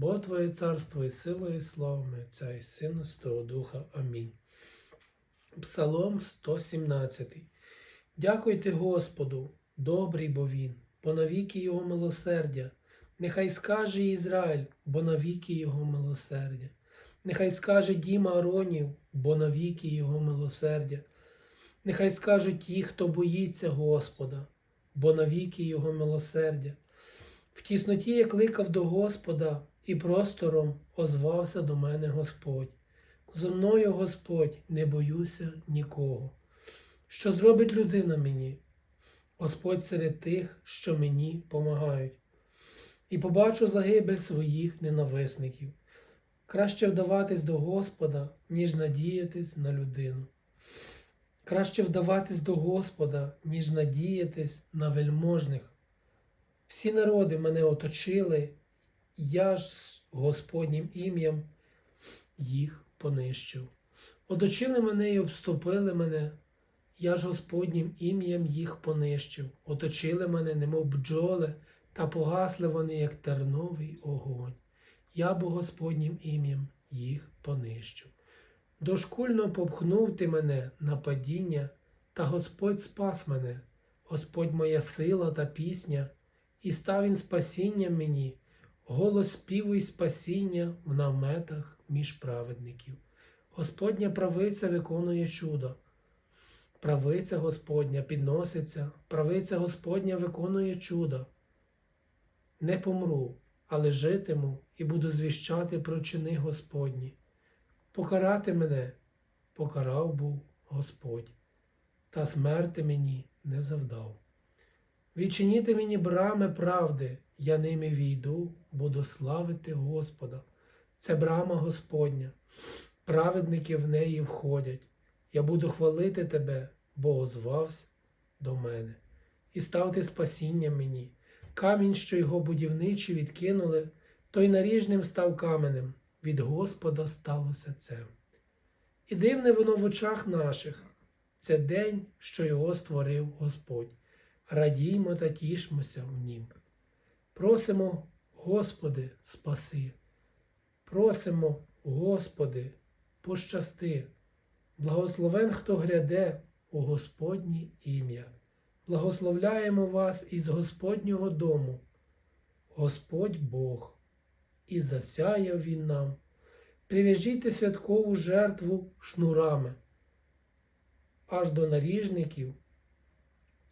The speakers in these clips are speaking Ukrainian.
Бо Твоє царство і сила, і слава Отця і Сина, Святого Духа. Амінь. Псалом 117. Дякуйте Господу, добрий бо Він, бо навіки Його милосердя. Нехай скаже Ізраїль, бо навіки Його милосердя. Нехай скаже дім Аронів, бо навіки Його милосердя. Нехай скажуть ті, хто боїться Господа, бо навіки Його милосердя. В тісноті я кликав до Господа, і простором озвався до мене Господь. Зо мною Господь не боюся нікого. Що зробить людина мені? Господь серед тих, що мені помагають, і побачу загибель своїх ненависників. Краще вдаватись до Господа, ніж надіятись на людину. Краще вдаватись до Господа, ніж надіятись на вельможних. Всі народи мене оточили, я ж з Господнім ім'ям їх понищив. Оточили мене і обступили мене, я ж Господнім ім'ям їх понищив. Оточили мене, немов бджоли, та погасли вони, як терновий огонь. Я бо Господнім ім'ям їх понищив. Дошкульно попхнув ти мене на падіння, та Господь спас мене, Господь моя сила та пісня, і став він спасінням мені, голос співу й спасіння в наметах між праведників. Господня правиця виконує чудо. Правиця Господня підноситься, правиця Господня виконує чудо. Не помру, але житиму і буду звіщати про чини Господні. Покарати мене, покарав був Господь, та смерти мені не завдав. Відчиніти мені брами правди, я ними війду, буду славити Господа. Це брама Господня, праведники в неї входять. Я буду хвалити тебе, бо озвався до мене, і став ти спасінням мені. Камінь, що його будівничі відкинули, той наріжним став каменем, від Господа сталося це. І дивне воно в очах наших це день, що його створив Господь. Радіймо та тішмося в нім. Просимо, Господи, спаси. Просимо, Господи, пощасти. Благословен, хто гряде у Господнє ім'я. Благословляємо вас із Господнього дому, Господь Бог, і засяяв Він нам. Прив'яжіть святкову жертву шнурами, аж до наріжників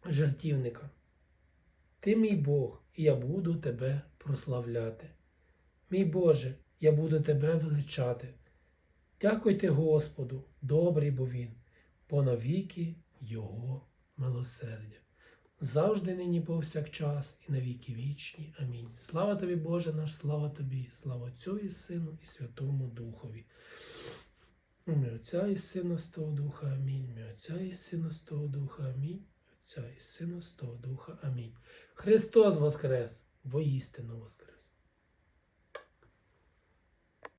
жертівника. Ти мій Бог, і я буду тебе прославляти. Мій Боже, я буду тебе величати. Дякуйте Господу, добрий бо Він, понавіки Його милосердя. Завжди нині повсякчас і навіки вічні. Амінь. Слава тобі, Боже наш, слава тобі, слава Отцю і Сину, і Святому Духові. Ім'я Отця і Сина з того Духа, Амінь. Ім'я Отця і Сина з того Духа, Амінь. Отця і Сина з того Духа. Амінь. Христос Воскрес, воістину Воскрес.